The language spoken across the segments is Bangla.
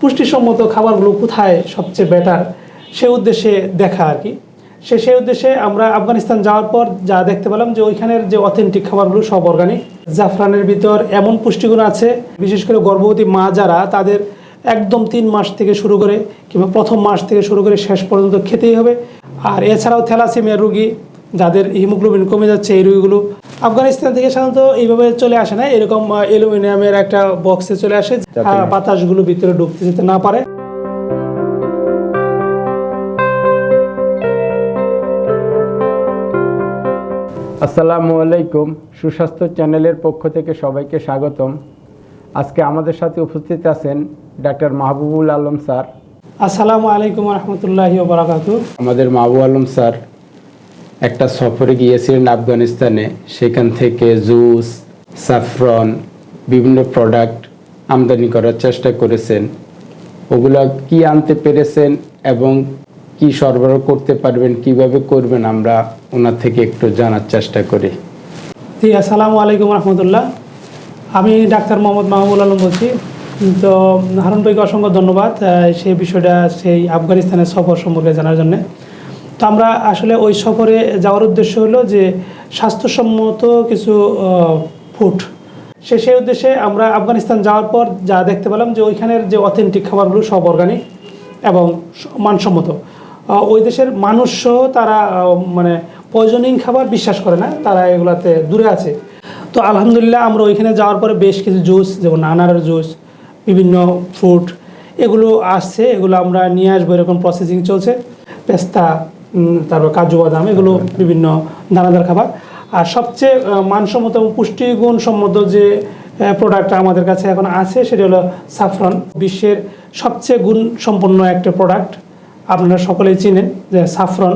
পুষ্টিসম্মত খাবারগুলো কোথায় সবচেয়ে বেটার সে উদ্দেশ্যে দেখা আর কি। সে সেই উদ্দেশ্যে আমরা আফগানিস্তান যাওয়ার পর যা দেখতে পেলাম যে ওইখানের যে অথেন্টিক খাবারগুলো সব অর্গানিক জাফরানের ভিতর এমন পুষ্টিগুণ আছে, বিশেষ করে গর্ভবতী মা যারা, তাদের একদম তিন মাস থেকে শুরু করে কিংবা প্রথম মাস থেকে শুরু করে শেষ পর্যন্ত খেতেই হবে। আর এছাড়াও থ্যালাসেমিয়া রুগী, যাদের হিমোগ্লোবিন কমে যাচ্ছে, এই রোগীগুলো আফগানিস্তান থেকে সাধারণত এইভাবে চলে আসে না এরকম অ্যালুমিনিয়ামের একটা বক্সে চলে আসে বাতাসগুলো ভিতরে ঢুকতে যেতে না পারে। আসসালামু আলাইকুম সুস্বাস্থ্য চ্যানেলের পক্ষ থেকে সবাইকে স্বাগতম। আজকে আমাদের সাথে উপস্থিত আছেন ডাক্তার মাহবুবুল আলম স্যার। আসসালামু আলাইকুম রহমতুল্লাহি বারাকাতু আমাদের মাহবুব আলম স্যার একটা সফরে গিয়েছিলেন আফগানিস্তানে, সেখান থেকে জুস সাফরন বিভিন্ন প্রোডাক্ট আমদানি করার চেষ্টা করেছেন। ওগুলো কি আনতে পেরেছেন এবং কি সরবরাহ করতে পারবেন, কীভাবে করবেন আমরা ওনার থেকে একটু জানার চেষ্টা করি। জি, আসসালামু আলাইকুম রহমতুল্লাহ। আমি ডাক্তার মোহাম্মদ মাহবুল আলম বলছি। তো, হারুন ভাইকে অসংখ্য ধন্যবাদ সেই বিষয়টা সেই আফগানিস্তানের সফর সম্পর্কে জানার জন্য। তো আমরা আসলে ওই সফরে যাওয়ার উদ্দেশ্য হলো যে স্বাস্থ্যসম্মত কিছু ফুড সে সেই উদ্দেশ্যে আমরা আফগানিস্তান যাওয়ার পর যা দেখতে পেলাম যে ওইখানের যে অথেন্টিক খাবারগুলো সব অর্গানিক এবং মানসম্মত। ওই দেশের মানুষসহ তারা মানে পয়জনিং খাবার বিশ্বাস করে না, তারা এগুলাতে দূরে আছে। তো আলহামদুলিল্লাহ আমরা ওইখানে যাওয়ার পরে বেশ কিছু জুস যেমন আনারের জুস বিভিন্ন ফ্রুট এগুলো আসছে, এগুলো আমরা নিয়ে আসব, এরকম প্রসেসিং চলছে। পেস্তা তারপর কাজু বাদাম এগুলো বিভিন্ন দানাদার খাবার। আর সবচেয়ে মানসম্মত এবং পুষ্টিগুণ সম্মত যে প্রোডাক্ট আমাদের কাছে এখন আছে সেটা হলো সাফরন বিশ্বের সবচেয়ে গুণ সম্পন্ন একটা প্রোডাক্ট আপনারা সকলেই চিনেন যে সাফরন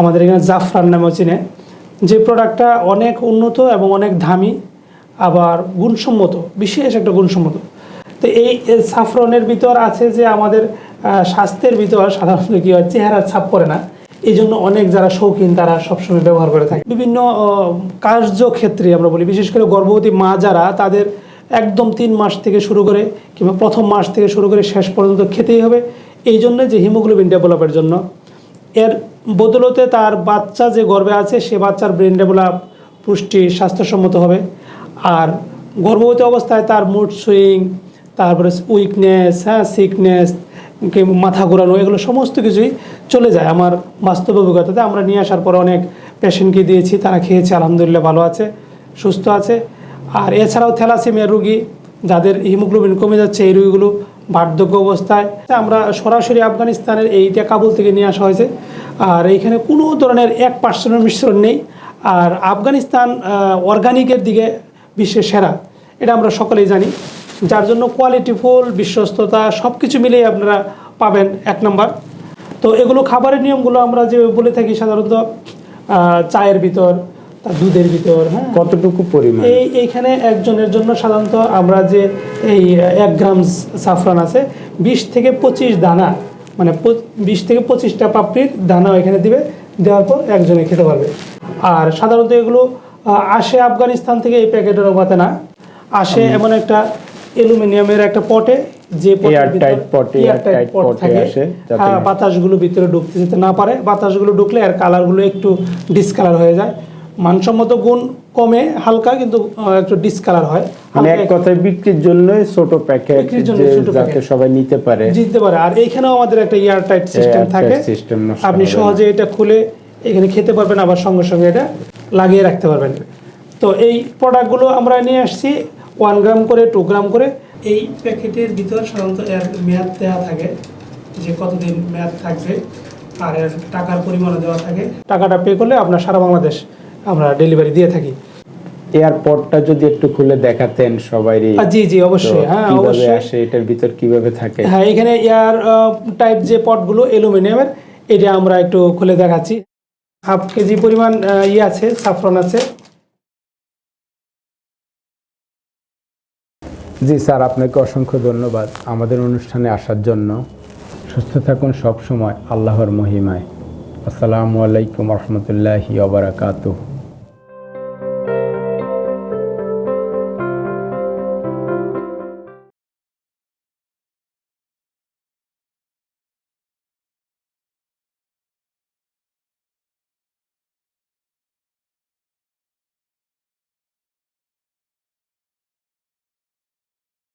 আমাদের এখানে জাফরান নামেও চিনে। যে প্রোডাক্টটা অনেক উন্নত এবং অনেক দামি আবার গুণসম্মত বিশেষ একটা গুণসম্মত। তো এই এই সাফরনের ভিতর আছে যে আমাদের স্বাস্থ্যের ভিতর সাধারণত কী হয় চেহারা ছাপ পড়ে না। এই জন্য অনেক যারা শৌখিন তারা সবসময় ব্যবহার করে থাকে। বিভিন্ন কার্যক্ষেত্রে আমরা বলি, বিশেষ করে গর্ভবতী মা যারা, তাদের একদম তিন মাস থেকে শুরু করে কিংবা প্রথম মাস থেকে শুরু করে শেষ পর্যন্ত খেতেই হবে। এই জন্য যে হিমোগ্লোবিন ডেভেলপের জন্য। এর বদলতে তার বাচ্চা যে গর্ভে আছে, সে বাচ্চার ব্রেন ডেভেলপ পুষ্টি স্বাস্থ্যসম্মত হবে। আর গর্ভবতী অবস্থায় তার মুড সুইং তারপরে উইকনেস হ্যাঁ সিকনেস মাথা ঘোরানো, এগুলো সমস্ত কিছুই চলে যায় আমার বাস্তব অভিজ্ঞতাতে। আমরা নিয়ে আসার পরে অনেক পেশেন্টকে দিয়েছি, তারা খেয়েছে, আলহামদুলিল্লাহ ভালো আছে, সুস্থ আছে। আর এছাড়াও থ্যালাসেমিয়া রুগী, যাদের হিমোগ্লোবিন কমে যাচ্ছে, এই রোগীগুলো বার্ধক্য অবস্থায়। আমরা সরাসরি আফগানিস্তানের এইটা কাবুল থেকে নিয়ে আসা হয়েছে। আর এইখানে কোনো ধরনের এক পার্সেন্টের মিশ্রণ নেই। আর আফগানিস্তান অর্গানিকের দিকে বিশ্বের সেরা। এটা আমরা সকলেই জানি। যার জন্য কোয়ালিটিফুল বিশ্বস্ততা সব কিছু মিলেই আপনারা পাবেন এক নম্বর। তো এগুলো খাবারের নিয়মগুলো আমরা যে বলে থাকি সাধারণত চায়ের ভিতর দুধের ভিতর হ্যাঁ। কতটুকু পরিমাণ? এই এইখানে একজনের জন্য সাধারণত আমরা যে এই এক গ্রাম সাফরান আছে বিশ থেকে পঁচিশ দানা মানে বিশ থেকে পঁচিশটা পাপড়ির দানা এখানে দিবে দেওয়ার পর একজনে খেতে পারবে। আর সাধারণত এগুলো আসে আফগানিস্তান থেকে এই প্যাকেটের অবাতে না। আসে এমন একটা অ্যালুমিনিয়ামের একটা পটে যে পটে, থাকে। আসে, যাতে- হ্যাঁ, বাতাসগুলো ভিতরে ঢুকতে যেতে না পারে। বাতাসগুলো ঢুকলে আর কালারগুলো একটু ডিসকালার হয়ে যায়। মানসম্মত গুণ কমে হালকা কিন্তু একটু ডিসকালার হয়। মানে এক কথায় বিক্রির জন্য ছোট প্যাকেট যাতে সবাই নিতে পারে। জিততে পারে। আর এইখানেও আমাদের একটা এয়ার টাইট সিস্টেম থাকে। আপনি সহজে এটা খুলে এখানে খেতে পারবেন আবার সঙ্গে সঙ্গে এটা লাগিয়ে রাখতে পারবেন। তো এই প্রোডাক্টগুলো আমরা নিয়ে আসছি। ওয়ান গ্রাম করে টু গ্রাম করে এই প্যাকেটের ভিতর সাধারণত এর মেয়াদ দেওয়া থাকে যে কতদিন মেয়াদ থাকবে আর এর টাকার পরিমাণও দেওয়া থাকে। টাকাটা পে করলে আপনার সারা বাংলাদেশ আমরা ডেলিভারি দিয়ে থাকি। এয়ারপোর্টটা যদি একটু খুলে দেখাতেন সবাইরই। জি জি অবশ্যই হ্যাঁ অবশ্যই। আসে এটার ভিতর কীভাবে থাকে? হ্যাঁ এখানে এয়ার টাইপ যে পটগুলো অ্যালুমিনিয়ামের এটা আমরা একটু খুলে দেখাচ্ছি। হাফ কেজি পরিমাণ ইয়ে আছে সাফরন আছে। জি, স্যার, আপনাকে অসংখ্য ধন্যবাদ আমাদের অনুষ্ঠানে আসার জন্য। সুস্থ থাকুন সব সময় আল্লাহর মহিমায়। আসসালামু আলাইকুম রহমতুল্লাহি ওবরাকাতুহ